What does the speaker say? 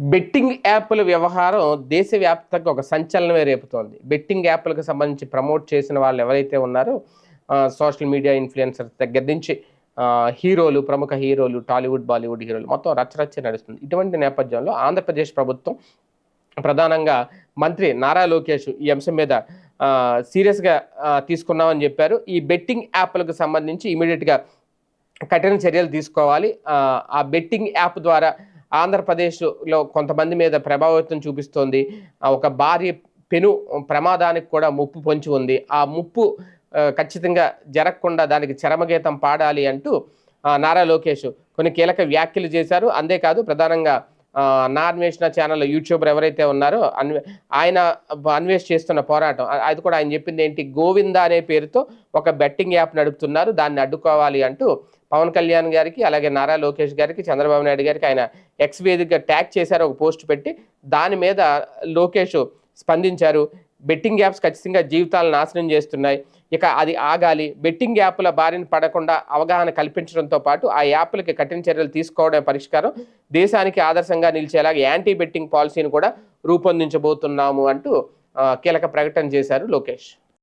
Betting యాప్ల వ్యవహారం దేశవ్యాప్తంగా ఒక సంచలనమే రేపుతోంది. బెట్టింగ్ యాప్లకు సంబంధించి ప్రమోట్ చేసిన వాళ్ళు ఎవరైతే ఉన్నారో సోషల్ మీడియా ఇన్ఫ్లుయెన్సర్స్ దగ్గర నుంచి హీరోలు ప్రముఖ హీరోలు టాలీవుడ్ బాలీవుడ్ హీరోలు మొత్తం రచ్చరచ్చ నడుస్తుంది. ఇటువంటి నేపథ్యంలో ఆంధ్రప్రదేశ్ ప్రభుత్వం ప్రధానంగా మంత్రి నారా లోకేష్ ఈ అంశం మీద సీరియస్గా తీసుకున్నామని చెప్పారు. ఈ బెట్టింగ్ యాప్లకు సంబంధించి ఇమీడియట్గా కఠిన చర్యలు తీసుకోవాలి. ఆ బెట్టింగ్ యాప్ ద్వారా ఆంధ్రప్రదేశ్లో కొంతమంది మీద ప్రభావితం చూపిస్తోంది. ఒక భారీ పెను ప్రమాదానికి కూడా ముప్పు పొంచి ఉంది. ఆ ముప్పు ఖచ్చితంగా జరగకుండా దానికి చరమగీతం పాడాలి అంటూ ఆ, నారా లోకేష్ కొన్ని కీలక వ్యాఖ్యలు చేశారు. అంతేకాదు ప్రధానంగా నా అన్వేషణ ఛానల్ యూట్యూబర్ ఎవరైతే ఉన్నారో అన్వే ఆయన అన్వేష్ చేస్తున్న పోరాటం. అది కూడా ఆయన చెప్పింది ఏంటి? గోవింద అనే పేరుతో ఒక బెట్టింగ్ యాప్ నడుపుతున్నారు. దాన్ని అడ్డుకోవాలి అంటూ పవన్ కళ్యాణ్ గారికి అలాగే నారా లోకేష్ గారికి చంద్రబాబు నాయుడు గారికి ఆయన ఎక్స్ వేదికగా ట్యాగ్ చేశారు. ఒక పోస్ట్ పెట్టి దాని మీద లోకేష్ స్పందించారు. బెట్టింగ్ యాప్స్ ఖచ్చితంగా జీవితాలను నాశనం చేస్తున్నాయి. ఇక అది ఆగాలి. బెట్టింగ్ యాప్ల బారిన పడకుండా అవగాహన కల్పించడంతో పాటు ఆ యాప్లకి కఠిన చర్యలు తీసుకోవడం పరిష్కారం. దేశానికి ఆదర్శంగా నిలిచేలాగా యాంటీ బెట్టింగ్ పాలసీని కూడా రూపొందించబోతున్నాము అంటూ కీలక ప్రకటన చేశారు లోకేష్.